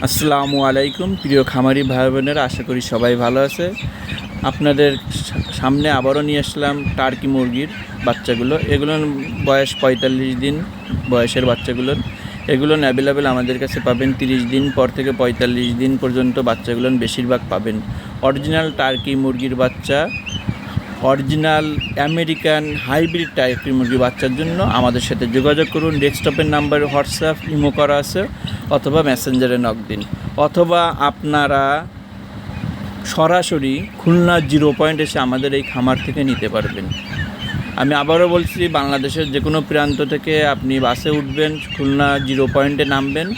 আসসালামু আলাইকুম, প্রিয় খামারি ভাই বোনেরা আশা করি সবাই ভালো আছে। আপনাদের সামনে আবারও নিয়ে আসলাম টার্কি মুরগির বাচ্চাগুলো। এগুলোর বয়স পঁয়তাল্লিশ দিন বয়সের বাচ্চাগুলোর। এগুলো অ্যাভেলেবেল আমাদের কাছে পাবেন তিরিশ দিন পর থেকে পঁয়তাল্লিশ দিন পর্যন্ত বাচ্চাগুলো বেশিরভাগ পাবেন। অরিজিনাল টার্কি মুরগির বাচ্চা অরিজিনাল আমেরিকান হাইব্রিড টাইপের মুরগি বাচ্চার জন্য আমাদের সাথে যোগাযোগ করুন। ডেস্কটপের নাম্বারে হোয়াটসঅ্যাপ ইমো করা আছে। অথবা মেসেঞ্জারে নক দিন। অথবা আপনারা সরাসরি খুলনা জিরো পয়েন্ট এসে আমাদের এই খামার থেকে নিতে পারবেন। আমি আবারও বলছি, বাংলাদেশের যে কোনো প্রান্ত থেকে আপনি বাসে উঠবেন, খুলনা জিরো পয়েন্টে নামবেন,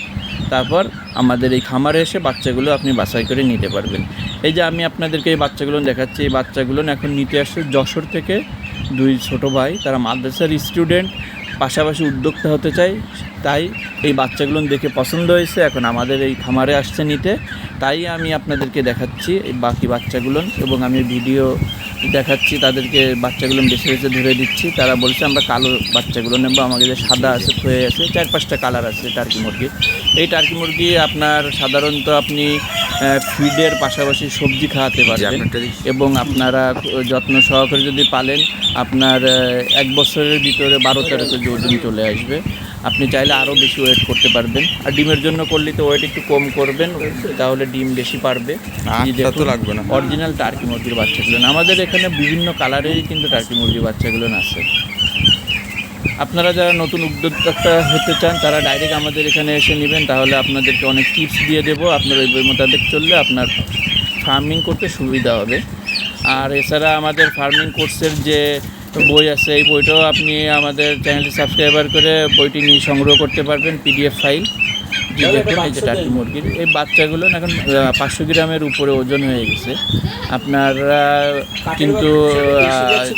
তারপর আমাদের এই খামারে এসে বাচ্চাগুলো আপনি বাছাই করে নিতে পারবেন। এই যে আমি আপনাদেরকে এই বাচ্চাগুলো দেখাচ্ছি, এই বাচ্চাগুলো এখন নিতে আসছে যশোর থেকে দুই ছোট ভাই, তারা মাদ্রাসার স্টুডেন্ট পাশাপাশি উদ্যোক্তা হতে চাই, তাই এই বাচ্চাগুলো দেখে পছন্দ হয়েছে, এখন আমাদের এই খামারে আসছে নিতে। তাই আমি আপনাদেরকে দেখাচ্ছি এই বাকি বাচ্চাগুলো এবং আমি ভিডিও দেখাচ্ছি তাদেরকে বাচ্চাগুলো বেছে বেছে ধরে দিচ্ছি। তারা বলছে আমরা কালো বাচ্চাগুলো নেব আমাদের যে সাদা আছে হয়ে আছে চার পাঁচটা কালার আছে টার্কি মুরগি এই টার্কি মুরগি আপনার সাধারণত আপনি ফিডের পাশাপাশি সবজি খাওয়াতে পারবেন এবং আপনারা যত্ন সহকারে যদি পালেন আপনার এক বছরের ভিতরে বারো তেরো কেজি ওজন চলে আসবে। আপনি চাইলে আরও বেশি ওয়েট করতে পারবেন। আর ডিমের জন্য করলে তো ওয়েট একটু কম করবেন তাহলে ডিম বেশি পারবে। তো লাগবে না। অরিজিনাল টার্কি মুরগির বাচ্চাগুলো। আমাদের এখানে বিভিন্ন কালারেরই কিন্তু টার্কি মুরগির বাচ্চাগুলো আছে। আপনারা যারা নতুন উদ্যোক্তা হতে চান তারা ডাইরেক্ট আমাদের এখানে এসে নেবেন। তাহলে আপনাদেরকে অনেক টিপস দিয়ে দেবো। আপনার ওই বই মোতাবেক চললে আপনার ফার্মিং করতে সুবিধা হবে। আর এছাড়া আমাদের ফার্মিং কোর্সের যে বই আছে এই বইটাও আপনি আমাদের চ্যানেলটি সাবস্ক্রাইবার করে বইটি নিয়ে সংগ্রহ করতে পারবেন পিডিএফ ফাইল টার্কি মুরগির। এই বাচ্চাগুলো এখন পাঁচশো গ্রামের উপরে ওজন হয়ে গেছে। আপনারা কিন্তু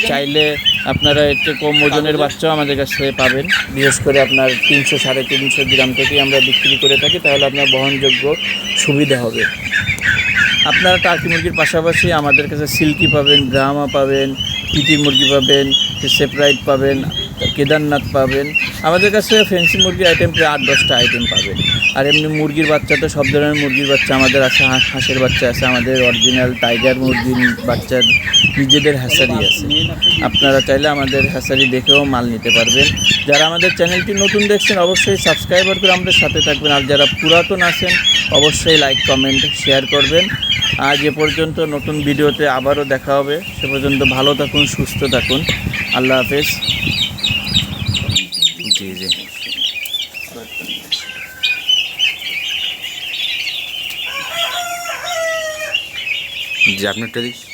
চাইলে আপনারা একটু কম ওজনের বাচ্চাও আমাদের কাছে পাবেন। বিশেষ করে আপনার তিনশো সাড়ে তিনশো গ্রাম থেকেই আমরা বিক্রি করে থাকি তাহলে আপনার বহনযোগ্য সুবিধা হবে। আপনারা টার্কি মুরগির পাশাপাশি আমাদের কাছে সিল্কি পাবেন ব্রাহ্মা পাবেন পিটির মুরগি পাবেন সেপারাইট পাবেন কেদারনাথ পাবেন। আমাদের কাছে ফেন্সি মুরগির আইটেম প্রায় আট, দশটা আইটেম পাবেন। আর এমনি মুরগির বাচ্চা তো সব ধরনের মুরগির বাচ্চা আমাদের আছে, হাঁস- হাঁসের বাচ্চা আছে, আমাদের অরিজিনাল টাইগার মুরগির বাচ্চার নিজেদের হ্যাসারি আছে। আপনারা চাইলে আমাদের হ্যাসারি দেখেও মাল নিতে পারবেন। যারা আমাদের চ্যানেলটি নতুন দেখছেন, অবশ্যই সাবস্ক্রাইবার করে আমাদের সাথে থাকবেন। আর যারা পুরাতন আছেন, অবশ্যই লাইক কমেন্ট শেয়ার করবেন। আজ এ পর্যন্ত নতুন ভিডিওতে আবারও দেখা হবে। সে পর্যন্ত ভালো থাকুন, সুস্থ থাকুন। আল্লাহ হাফেজ। জি আপনারটা দেখি